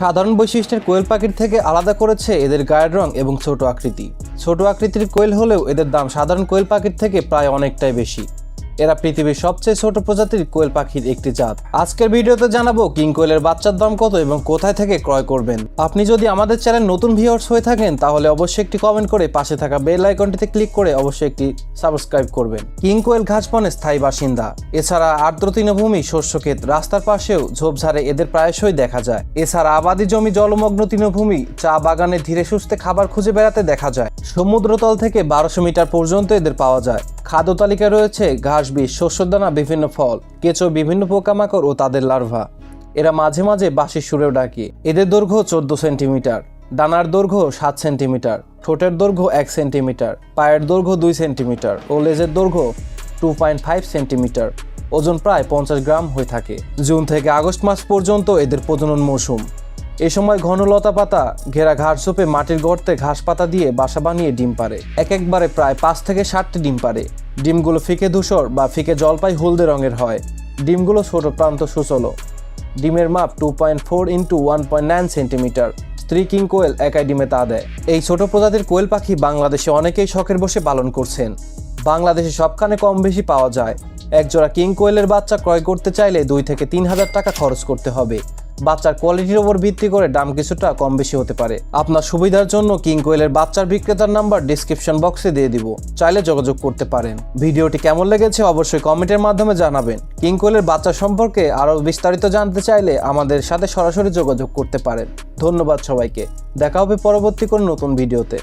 সাধারণ বৈশিষ্ট্যের কোয়েল পাখির থেকে আলাদা করেছে এদের গায়ের রং এবং ছোট আকৃতি। ছোট আকৃতির কোয়েল হলেও এদের দাম সাধারণ কোয়েল পাখির থেকে প্রায় অনেকটাই বেশি। এরা পৃথিবীর সবচেয়ে ছোট প্রজাতির কোয়েল পাখির একটি জাত। আজকের ভিডিওতে জানাব কিং কোয়েলের বাচ্চার দাম কত এবং কোথায় থেকে ক্রয় করবেন। আপনি যদি আমাদের চ্যানেল নতুন ভিউয়ার্স হয়ে থাকেন, তাহলে অবশ্যই একটি কমেন্ট করে পাশে থাকা বেল আইকনটিতে ক্লিক করে অবশ্যই একটি সাবস্ক্রাইব করবেন। কিং কোয়েল ঘাসবনের স্থায়ী বাসিন্দা। এছাড়া আর্দ্র তৃণভূমি শস্যক্ষেত রাস্তার পাশেও ঝোপঝাড়ে এদের প্রায়শই দেখা যায়। এছাড়া আবাদি জমি জলমগ্ন তৃণভূমি চা বাগানে ধীরে সুস্থে খাবার খুঁজে বেড়াতে দেখা যায়। সমুদ্রতল থেকে বারোশো মিটার পর্যন্ত এদের পাওয়া যায়। খাদ্য তালিকায় রয়েছে ঘাস বীজ শস্যদানা, বিভিন্ন ফল, কেঁচো, বিভিন্ন পোকামাকড় ও তাদের লার্ভা। এরা মাঝে মাঝে বাঁশির সুরেও ডাকে। এদের দৈর্ঘ্য চোদ্দ সেন্টিমিটার, ডানার দৈর্ঘ্য সাত সেন্টিমিটার, ঠোঁটের দৈর্ঘ্য এক সেন্টিমিটার, পায়ের দৈর্ঘ্য দুই সেন্টিমিটার ও লেজের দৈর্ঘ্য টু পয়েন্ট ফাইভ সেন্টিমিটার। ওজন প্রায় পঞ্চাশ গ্রাম হয়ে থাকে। জুন থেকে আগস্ট মাস পর্যন্ত এদের প্রজনন মৌসুম। এ সময় ঘন লতা পাতা, ঘেরা ঘাস চোপে মাটির গর্তে ঘাস পাতা দিয়ে বাসা বানিয়ে ডিম পারে এক একবারে প্রায় পাঁচ থেকে ষাটটি ডিম পারে ডিমগুলো ফিকে ধূসর বা ফিকে জলপাই হলদে রঙের হয়। ডিমগুলো ছোট প্রান্ত সুচলো। ডিমের মাপ two point four into one point nine centimetre স্ত্রী কিং কোয়েল একাই ডিমে তা দেয়। এই ছোট প্রজাতির কোয়েল পাখি বাংলাদেশে অনেকেই শখের বসে পালন করছেন। বাংলাদেশে সবখানে কম বেশি পাওয়া যায়। একজোড়া কিং কোয়েলের বাচ্চা ক্রয় করতে চাইলে দুই থেকে তিন হাজার টাকা খরচ করতে হবে। বাচ্চার কোয়ালিটির ওপর ভিত্তি করে দাম কিছুটা কম বেশি হতে পারে। আপনার সুবিধার জন্য কিং কোয়েলের বাচ্চার বিক্রেতার নাম্বার ডিসক্রিপশন বক্সে দিয়ে দিব। চাইলে যোগাযোগ করতে পারেন। ভিডিওটি কেমন লেগেছে অবশ্যই কমেন্টের মাধ্যমে জানাবেন। কিং কোয়েলের বাচ্চা সম্পর্কে আরও বিস্তারিত জানতে চাইলে আমাদের সাথে সরাসরি যোগাযোগ করতে পারেন। ধন্যবাদ সবাইকে। দেখা হবে পরবর্তী কোনো নতুন ভিডিওতে।